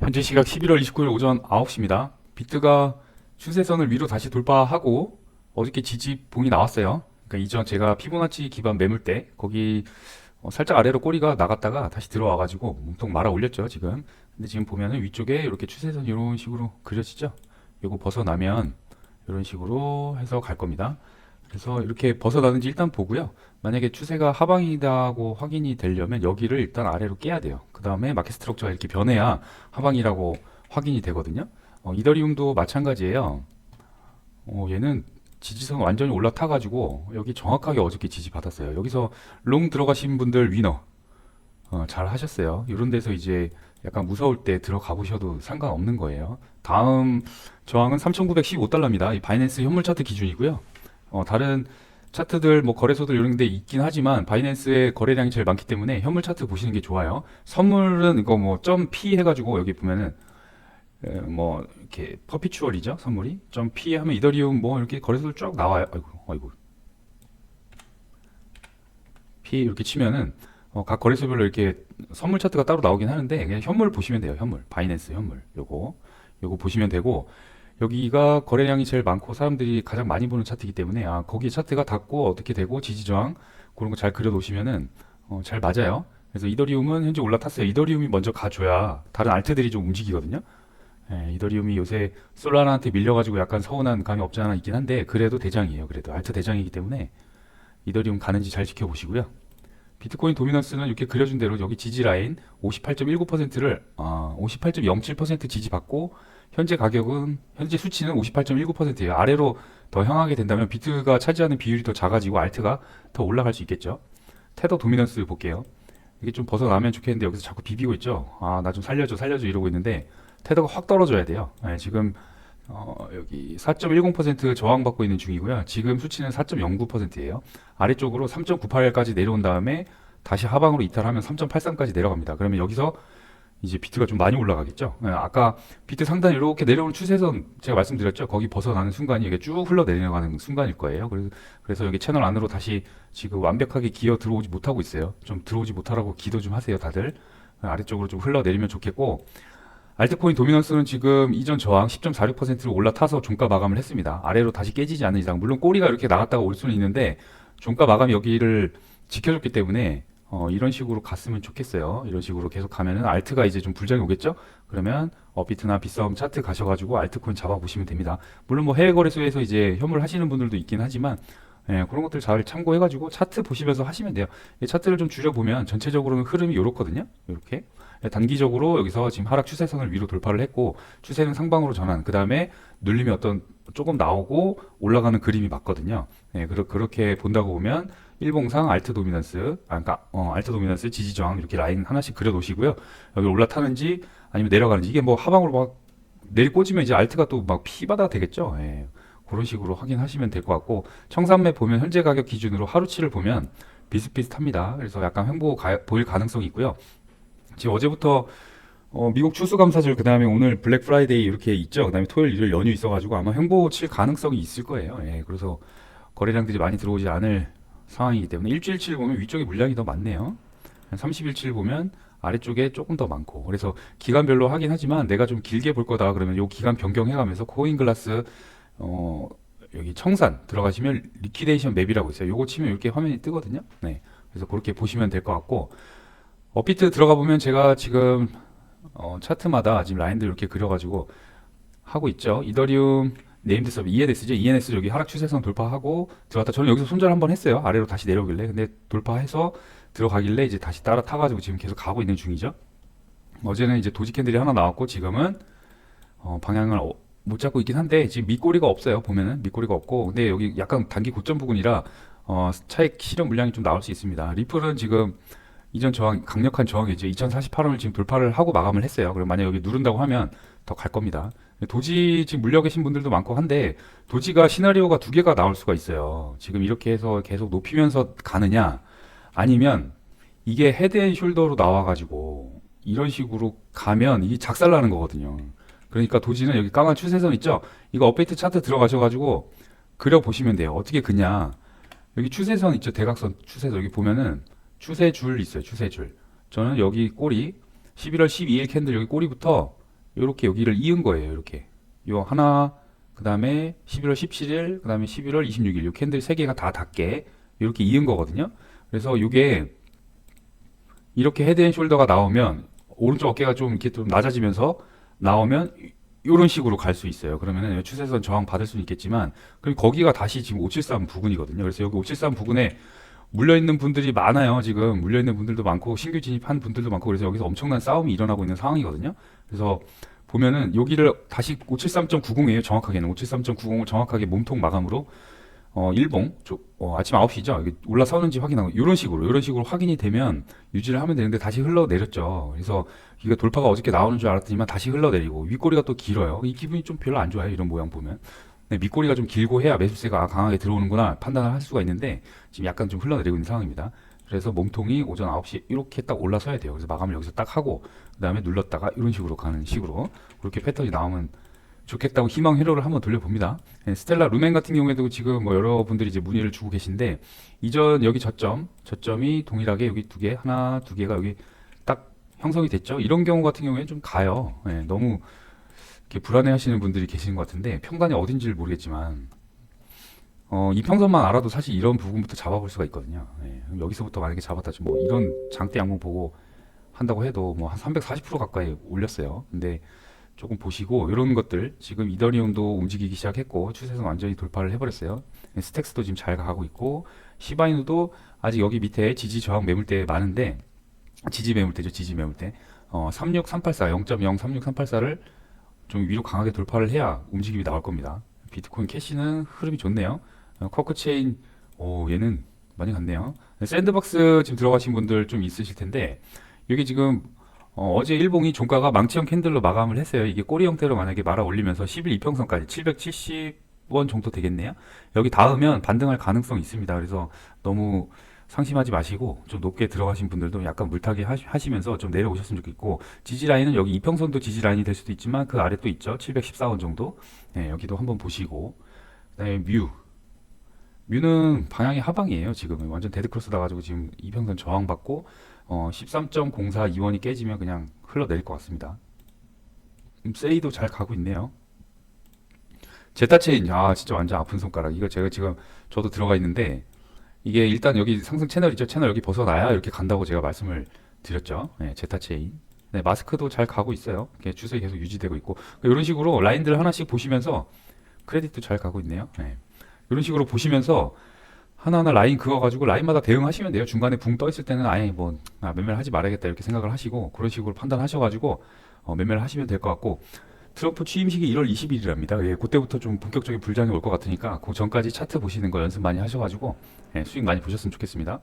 현재 시각 11월 29일 오전 9시입니다. 비트가 추세선을 위로 다시 돌파하고 어저께 지지봉이 나왔어요. 그러니까 이전 제가 피보나치 기반 매물대 거기 어, 살짝 아래로 꼬리가 나갔다가 다시 들어와가지고 몸통 말아 올렸죠 지금. 근데 지금 보면은 위쪽에 이렇게 추세선 이런 식으로 그려지죠. 요거 벗어나면 이런 식으로 해서 갈 겁니다. 그래서 이렇게 벗어나는지 일단 보고요. 만약에 추세가 하방이다고 확인이 되려면 여기를 일단 아래로 깨야 돼요. 그 다음에 마켓 스트럭처가 이렇게 변해야 하방이라고 확인이 되거든요. 어, 이더리움도 마찬가지예요. 어, 얘는 지지선 완전히 올라타가지고 여기 정확하게 어저께 지지 받았어요. 여기서 롱 들어가신 분들 위너 어, 잘 하셨어요. 이런 데서 이제 약간 무서울 때 들어가 보셔도 상관없는 거예요. 다음 저항은 3,915달러입니다. 이 바이낸스 현물 차트 기준이고요. 어, 다른 차트들 뭐 거래소들 이런 데 있긴 하지만 바이낸스의 거래량이 제일 많기 때문에 현물 차트 보시는 게 좋아요. 선물은 이거 뭐점 P 해가지고 여기 보면은 에, 뭐 이렇게 퍼피추얼이죠 선물이 점 P 하면 이더리움 뭐 이렇게 거래소들 쭉 나와요. 아이고 아이고 P 이렇게 치면은 어, 각 거래소별로 이렇게 선물 차트가 따로 나오긴 하는데 그냥 현물 보시면 돼요. 현물 바이낸스 현물 요거 요거 보시면 되고 여기가 거래량이 제일 많고 사람들이 가장 많이 보는 차트이기 때문에 아 거기 차트가 닿고 어떻게 되고 지지 저항 그런 거 잘 그려 놓으시면은 어, 잘 맞아요. 그래서 이더리움은 현재 올라탔어요. 이더리움이 먼저 가줘야 다른 알트들이 좀 움직이거든요. 예, 이더리움이 요새 솔라나한테 밀려가지고 약간 서운한 감이 없지 않아 있긴 한데 그래도 대장이에요. 그래도 알트 대장이기 때문에 이더리움 가는지 잘 지켜보시고요. 비트코인 도미넌스는 이렇게 그려준 대로 여기 지지 라인 58.19%를 아, 58.07% 지지받고 현재 가격은 현재 수치는 58.19%예요. 아래로 더 향하게 된다면 비트가 차지하는 비율이 더 작아지고 알트가 더 올라갈 수 있겠죠. 테더 도미넌스 볼게요. 이게 좀 벗어나면 좋겠는데 여기서 자꾸 비비고 있죠. 아, 나 좀 살려줘, 살려줘 이러고 있는데 테더가 확 떨어져야 돼요. 네, 지금 어, 여기 4.10% 저항받고 있는 중이고요. 지금 수치는 4.09%예요. 아래쪽으로 3.98까지 내려온 다음에 다시 하방으로 이탈하면 3.83까지 내려갑니다. 그러면 여기서 이제 비트가 좀 많이 올라가겠죠. 네, 아까 비트 상단 이렇게 내려오는 추세선 제가 말씀드렸죠. 거기 벗어나는 순간이 이게 쭉 흘러 내려가는 순간일 거예요. 그래서, 그래서 여기 채널 안으로 다시 지금 완벽하게 기어 들어오지 못하고 있어요. 좀 들어오지 못하라고 기도 좀 하세요, 다들. 아래쪽으로 좀 흘러 내리면 좋겠고 알트코인 도미넌스는 지금 이전 저항 10.46%로 올라타서 종가 마감을 했습니다. 아래로 다시 깨지지 않는 이상 물론 꼬리가 이렇게 나갔다가 올 수는 있는데 종가 마감이 여기를 지켜줬기 때문에 어, 이런 식으로 갔으면 좋겠어요. 이런 식으로 계속 가면은 알트가 이제 좀 불장이 오겠죠? 그러면 업비트나 비썸 차트 가셔가지고 알트코인 잡아보시면 됩니다. 물론 뭐 해외 거래소에서 이제 현물 하시는 분들도 있긴 하지만 예, 그런 것들 잘 참고해가지고 차트 보시면서 하시면 돼요. 이 차트를 좀 줄여보면 전체적으로는 흐름이 이렇거든요. 이렇게 예, 단기적으로 여기서 지금 하락 추세선을 위로 돌파를 했고 추세는 상방으로 전환. 그 다음에 눌림이 어떤 조금 나오고 올라가는 그림이 맞거든요. 예, 그러, 그렇게 본다고 보면 일봉상 알트 도미넌스, 아, 그러니까 어, 알트 도미넌스 지지 저항 이렇게 라인 하나씩 그려 놓으시고요. 여기 올라타는지 아니면 내려가는지 이게 뭐 하방으로 막 내리 꽂으면 이제 알트가 또 막 피바다 되겠죠. 예. 그런 식으로 확인하시면 될 것 같고 청산매 보면 현재 가격 기준으로 하루치를 보면 비슷비슷합니다. 그래서 약간 횡보 가, 보일 가능성이 있고요. 지금 어제부터 어, 미국 추수감사절 그 다음에 오늘 블랙 프라이데이 이렇게 있죠. 그 다음에 토요일 일요일 연휴 있어가지고 아마 횡보 칠 가능성이 있을 거예요. 예, 그래서 거래량들이 많이 들어오지 않을 상황이기 때문에 일주일치를 보면 위쪽에 물량이 더 많네요. 한 30일치를 보면 아래쪽에 조금 더 많고 그래서 기간별로 하긴 하지만 내가 좀 길게 볼 거다 그러면 요 기간 변경해가면서 코인글라스 어 여기 청산 들어가시면 리퀴데이션 맵이라고 있어요. 요거 치면 이렇게 화면이 뜨거든요. 네. 그래서 그렇게 보시면 될 것 같고 업비트 들어가 보면 제가 지금 어, 차트마다 지금 라인들 이렇게 그려가지고 하고 있죠. 이더리움 네임드 서브 ENS죠. ENS 여기 하락 추세선 돌파하고 들어갔다 저는 여기서 손절 한번 했어요. 아래로 다시 내려오길래 근데 돌파해서 들어가길래 이제 다시 따라 타가지고 지금 계속 가고 있는 중이죠. 어제는 이제 도지 캔들이 하나 나왔고 지금은 어, 방향을 어, 못 잡고 있긴 한데 지금 밑꼬리가 없어요. 보면은 밑꼬리가 없고 근데 여기 약간 단기 고점 부분이라 어, 차익 실현 물량이 좀 나올 수 있습니다. 리플은 지금 이전 저항 강력한 저항이죠. 2048원을 지금 돌파를 하고 마감을 했어요. 그럼 만약 여기 누른다고 하면 더 갈 겁니다. 도지 지금 물려 계신 분들도 많고 한데 도지가 시나리오가 두 개가 나올 수가 있어요. 지금 이렇게 해서 계속 높이면서 가느냐 아니면 이게 헤드앤숄더로 나와가지고 이런 식으로 가면 이게 작살나는 거거든요. 그러니까 도지는 여기 까만 추세선 있죠? 이거 업데이트 차트 들어가셔가지고 그려 보시면 돼요. 어떻게 그냐. 여기 추세선 있죠? 대각선 추세선 여기 보면은 추세 줄 있어요. 추세 줄. 저는 여기 꼬리 11월 12일 캔들 여기 꼬리부터 요렇게 여기를 이은 거예요. 이렇게. 요 하나, 그 다음에 11월 17일, 그 다음에 11월 26일. 요 캔들 세 개가 다 닿게 이렇게 이은 거거든요. 그래서 요게 이렇게 헤드앤숄더가 나오면 오른쪽 어깨가 좀 이렇게 좀 낮아지면서 나오면 이런 식으로 갈 수 있어요. 그러면은 추세선 저항 받을 수는 있겠지만 그럼 거기가 다시 지금 573 부근이거든요. 그래서 여기 573 부근에 물려 있는 분들이 많아요. 지금 물려 있는 분들도 많고 신규 진입한 분들도 많고 그래서 여기서 엄청난 싸움이 일어나고 있는 상황이거든요. 그래서 보면은 여기를 다시 573.90이에요. 정확하게는 573.90을 정확하게 몸통 마감으로 어, 일봉 쪽, 어, 아침 9시죠. 여기 올라서는지 확인하고 이런 식으로 이런 식으로 확인이 되면 유지를 하면 되는데 다시 흘러내렸죠. 그래서 이거 돌파가 어저께 나오는 줄 알았더니만 다시 흘러내리고 윗꼬리가 또 길어요. 이 기분이 좀 별로 안 좋아요. 이런 모양 보면. 네, 밑꼬리가 좀 길고 해야 매수세가 아, 강하게 들어오는구나 판단을 할 수가 있는데 지금 약간 좀 흘러내리고 있는 상황입니다. 그래서 몸통이 오전 9시 이렇게 딱 올라서야 돼요. 그래서 마감을 여기서 딱 하고 그 다음에 눌렀다가 이런 식으로 가는 식으로 그렇게 패턴이 나오면 좋겠다고 희망 회로를 한번 돌려봅니다. 네, 스텔라 루멘 같은 경우에도 지금 뭐 여러분들이 이제 문의를 주고 계신데 이전 여기 저점, 저점이 동일하게 여기 두 개, 하나, 두 개가 여기 딱 형성이 됐죠. 이런 경우 같은 경우에는 좀 가요. 네, 너무 이렇게 불안해하시는 분들이 계시는 것 같은데 평단이 어딘지를 모르겠지만 어, 이평선만 알아도 사실 이런 부분부터 잡아볼 수가 있거든요. 네, 그럼 여기서부터 만약에 잡았다 좀 뭐 이런 장대 양봉 보고 한다고 해도 뭐 한 340% 가까이 올렸어요. 근데 조금 보시고 이런 것들 지금 이더리움도 움직이기 시작했고 추세선 완전히 돌파를 해버렸어요. 스택스도 지금 잘 가고 있고 시바이누도 아직 여기 밑에 지지 저항 매물대 많은데 지지 매물대죠 지지 매물대 어, 36384 0.036384를 좀 위로 강하게 돌파를 해야 움직임이 나올 겁니다. 비트코인 캐시는 흐름이 좋네요. 어, 커크 체인 오 얘는 많이 갔네요. 샌드박스 지금 들어가신 분들 좀 있으실 텐데 여기 지금 어, 제 일봉이 종가가 망치형 캔들로 마감을 했어요. 이게 꼬리 형태로 만약에 말아 올리면서 11 이평선까지 770원 정도 되겠네요. 여기 닿으면 반등할 가능성이 있습니다. 그래서 너무 상심하지 마시고 좀 높게 들어가신 분들도 약간 물타기 하시- 하시 면서 좀 내려오셨으면 좋겠고 지지 라인은 여기 이평선도 지지 라인이 될 수도 있지만 그 아래 또 있죠. 714원 정도. 네, 여기도 한번 보시고 그다음에 뮤 뮤는 방향이 하방이에요. 지금 완전 데드크로스 나가지고 지금 이평선 저항받고 어, 13.04이원이 깨지면 그냥 흘러내릴 것 같습니다. 음, 세이도 잘 가고 있네요. 제타체인, 아, 진짜 완전 아픈 손가락. 이거 제가 지금 저도 들어가 있는데, 이게 일단 여기 상승 채널 있죠? 채널 여기 벗어나야 이렇게 간다고 제가 말씀을 드렸죠. 네, 제타 체인. 네, 마스크도 잘 가고 있어요. 추세 계속 유지되고 있고, 이런 식으로 라인들 하나씩 보시면서 크레딧도 잘 가고 있네요. 네. 이런 식으로 보시면서 하나하나 라인 그어가지고 라인마다 대응하시면 돼요. 중간에 붕 떠 있을 때는 아예 뭐 아, 매매를 하지 말아야겠다 이렇게 생각을 하시고 그런 식으로 판단하셔가지고 어, 매매를 하시면 될 것 같고 트럼프 취임식이 1월 20일이랍니다. 예, 그때부터 좀 본격적인 불장이 올 것 같으니까 그 전까지 차트 보시는 거 연습 많이 하셔가지고 예, 수익 많이 보셨으면 좋겠습니다.